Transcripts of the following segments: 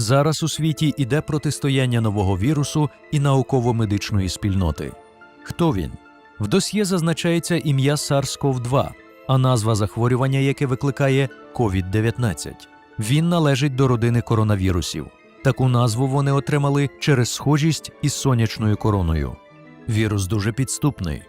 Зараз у світі іде протистояння нового вірусу і науково-медичної спільноти. Хто він? В досьє зазначається ім'я SARS-CoV-2, а назва захворювання, яке викликає COVID-19. Він належить до родини коронавірусів. Таку назву вони отримали через схожість із сонячною короною. Вірус дуже підступний.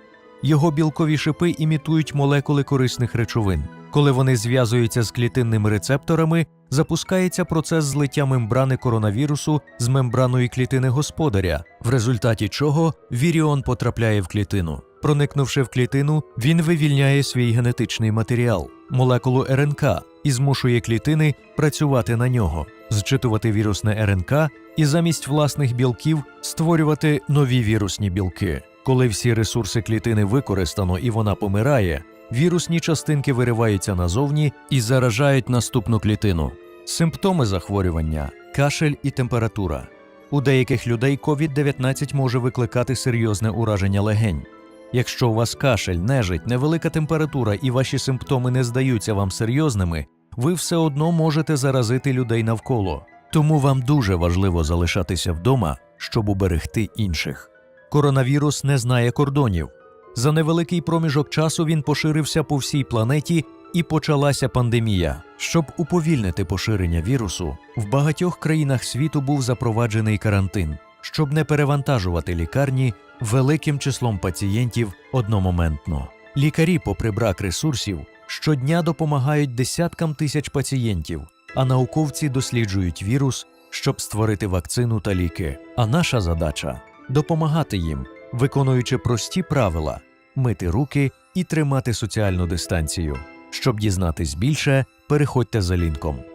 Його білкові шипи імітують молекули корисних речовин. Коли вони зв'язуються з клітинними рецепторами, запускається процес злиття мембрани коронавірусу з мембраною клітини господаря, в результаті чого віріон потрапляє в клітину. Проникнувши в клітину, він вивільняє свій генетичний матеріал, молекулу РНК, і змушує клітини працювати на нього, зчитувати вірусне РНК і замість власних білків створювати нові вірусні білки. Коли всі ресурси клітини використано і вона помирає, вірусні частинки вириваються назовні і заражають наступну клітину. Симптоми захворювання кашель і температура. У деяких людей COVID-19 може викликати серйозне ураження легень. Якщо у вас кашель, нежить, невелика температура і ваші симптоми не здаються вам серйозними, ви все одно можете заразити людей навколо. Тому вам дуже важливо залишатися вдома, щоб уберегти інших. Коронавірус не знає кордонів. За невеликий проміжок часу він поширився по всій планеті і почалася пандемія. Щоб уповільнити поширення вірусу, в багатьох країнах світу був запроваджений карантин, щоб не перевантажувати лікарні великим числом пацієнтів одномоментно. Лікарі, попри брак ресурсів, щодня допомагають десяткам тисяч пацієнтів, а науковці досліджують вірус, щоб створити вакцину та ліки. А наша задача допомагати їм, виконуючи прості правила, мити руки і тримати соціальну дистанцію. Щоб дізнатись більше, переходьте за лінком.